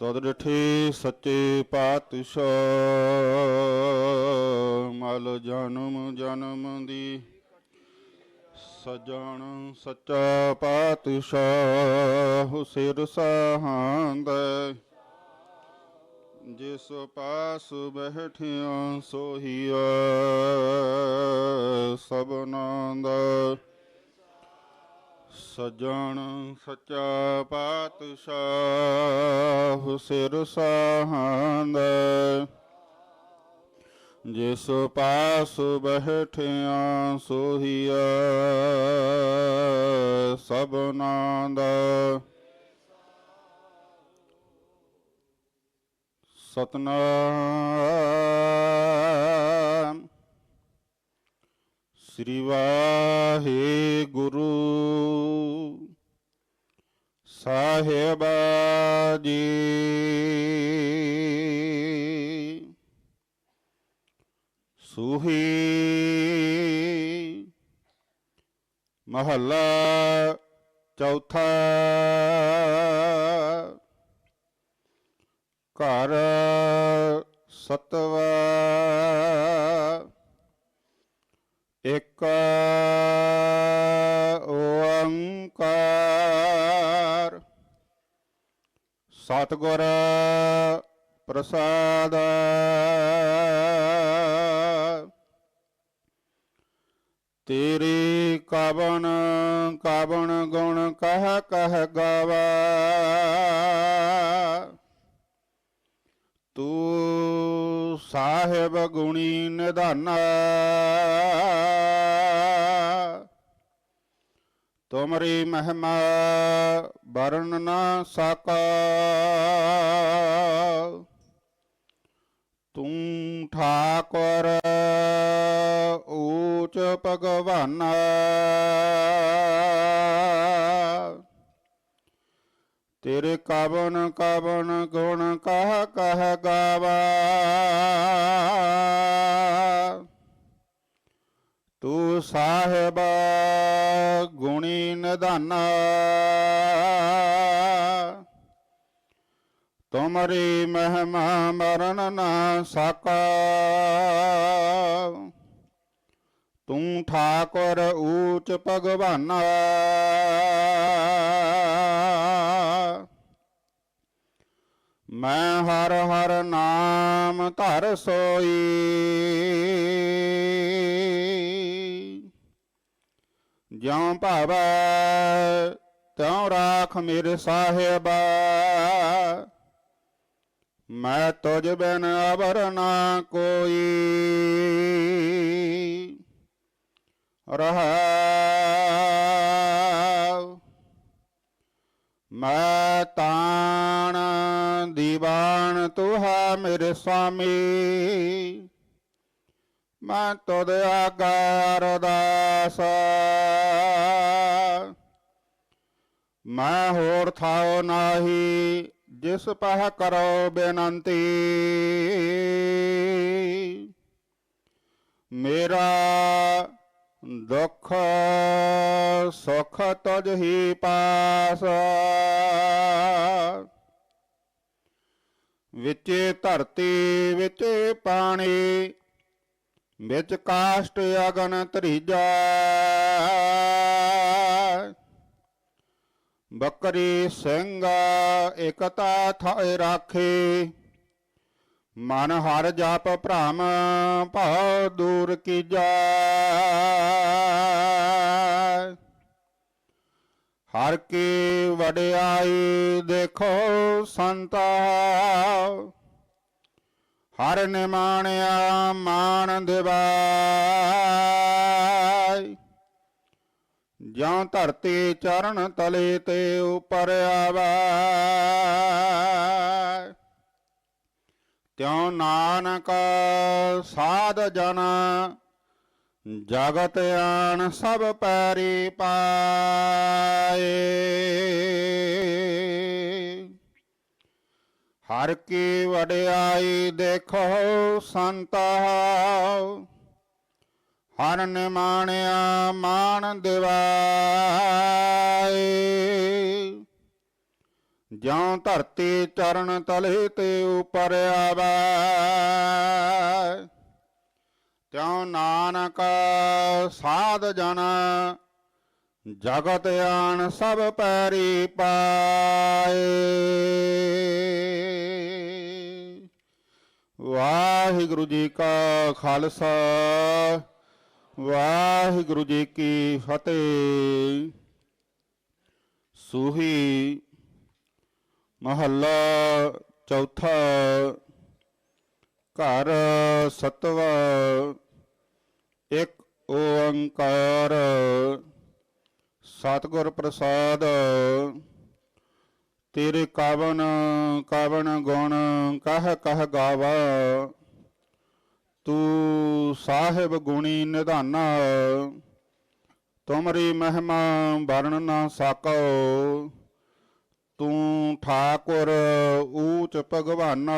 ਸਦ ਡਠੇ ਸੱਚੇ ਪਾਤਸ਼ਾਹ, ਮਲ ਜਨਮ ਜਨਮ ਦੀ ਸਜਣ ਸੱਚਾ ਪਾਤਸ਼ਾਹ, ਸਿਰ ਸਹਾੰਦ। ਜਿਸ ਪਾਸ ਬਹਿਠਿਆ ਸੋਹੀਆ ਸਭਨਾਂ ਦਾ ਸਜਣ ਸੱਚਾ ਪਾਤਸ਼ਾਹ ਸਿਰ ਸਾਹੰਦ। ਜਿਸ ਪਾਸ ਬਹਿਠਿਆ ਸੋਹੀਆ ਸਭਨਾਂ ਦਾ ਸਤਨਾਮ। ਸ੍ਰੀ ਵਾਹਿਗੁਰੂ। ਸਾਹਿਬ ਜੀ ਸੁਹੀ ਮਹੱਲਾ ਚੌਥਾ। ਘਰ ਸਤਵਾ। ਇੱਕ ਸਤਿਗੁਰ ਪ੍ਰਸਾਦ। ਤੇਰੇ ਕਵਨ ਕਵਨ ਗੁਣ ਕਹਿ ਕਹਿ ਗਾਵਾ। ਤੂੰ ਸਾਹਿਬ ਗੁਣੀ ਨਿਧਾਨਾ। ਤੁਮਰੀ ਮਹਿਮਾ ਵਰਨ ਨਾ ਸਕਾ ਤੂੰ ਠਾਕੁਰ ਊਚ ਭਗਵਾਨ ਤੇਰੇ ਕਵਨ ਕਵਨ ਗੁਣ ਕਹ ਕਹ ਗਾਵਾ ਤੂੰ ਸਾਹਿਬ ਗੁਣੀ ਨਿਧਾਨਾ। ਤੁਮਰੀ ਮਹਿਮਾ ਮਰਨ ਨਾ ਸਕਾ। ਤੂੰ ਠਾਕੁਰ ਊਚ ਭਗਵਾਨਾ। ਮੈਂ ਹਰ ਹਰ ਨਾਮ ਧਰ ਸੋਈ। ਜਿਉ ਭਾਵੈ, ਤਿਉ ਰਾਖ ਮੇਰੇ ਸਾਹਿਬਾ। ਮੈਂ ਤੁਝ ਬਿਨ ਅਵਰ ਨਾ ਕੋਈ। ਰਹਾਉ ਮੈਂ ਤਾਣ ਦੀਵਾਨ ਤੁਹਾ ਮੇਰੇ ਸੁਆਮੀ ਮੈਂ ਤੁਧ ਆਗਾ ਅਰਦਾਸ ਮੈਂ ਹੋਰ ਥਾਉ ਨਾਹੀ, ਜਿਸ ਪਹ ਕਰੋ ਬੇਨੰਤੀ। ਮੇਰਾ ਦੁੱਖ, ਸੁਖ ਤੁਝ ਹੀ ਪਾਸ। ਵਿੱਚੇ ਧਰਤੀ, ਵਿੱਚੇ ਪਾਣੀ ਵਿੱਚ ਕਾਸ਼ਟ ਅਗਨ ਤਰੀਜਾ ਬੱਕਰੀ ਸਿੰਘ ਇਕਤਾ ਥਾਏ ਰਾਖੇ। ਮਨ ਹਰ ਜਾਪ ਭ੍ਰਮ, ਭਉ ਦੂਰ ਕੀਜੈ। ਹਰ ਕੀ ਵਡਿਆਈ ਦੇਖੋ ਸੰਤਾ। ਹਰ ਨਿਮਾਣਿਆ ਮਾਨ ਦਿਵਾਈ ਜਾਂ ਧਰਤੀ ਚਰਨ ਤਲੇ ਤੇ ਉਪਰ ਆਵੈ ਤਿਉ ਨਾਨਕ ਸਾਧ ਜਨ, ਜਗਤ ਆਣ ਸਭ ਪੈਰੀ ਪਾਏ। ਹਰ ਕੀ ਵਡਿਆਈ ਦੇਖੋ ਸੰਤਾ ਹਰ ਨਿਮਾਣਿਆ ਮਾਨ ਦਿਵਾਏ। ਜਿਉ ਧਰਤੀ ਚਰਨ ਤਲੇ ਤੇ ਉਪਰ ਆਵੈ। ਤਿਉ ਨਾਨਕ ਸਾਧ ਜਨ ਜਗਤ ਆਣ ਸਭ ਪੈਰੀ ਪਾਏ। ਵਾਹਿਗੁਰੂ ਜੀ ਕਾ ਖਾਲਸਾ, ਵਾਹਿਗੁਰੂ ਜੀ ਕੀ ਫਤਿਹ। ਸੂਹੀ ਮਹੱਲਾ ਚੌਥਾ, ਘਰ ਸਤਵਾ, ਇੱਕ ਓੰਕਾਰ, ਸਤਿਗੁਰ ਪ੍ਰਸਾਦ। ਤੇਰੇ ਕਾਵਨ ਕਾਵਨ ਗੁਣ ਕਹ ਕਹ ਗਾਵਾ। ਤੂੰ ਸਾਹਿਬ ਗੁਣੀ ਨਿਧਾਨਾ, ਤੁਮਰੀ ਮਹਿਮਾ ਵਰਣ ਨਾ ਸਕੋ। ਤੂੰ ਠਾਕੁਰ ਊਚ ਭਗਵਾਨਾ।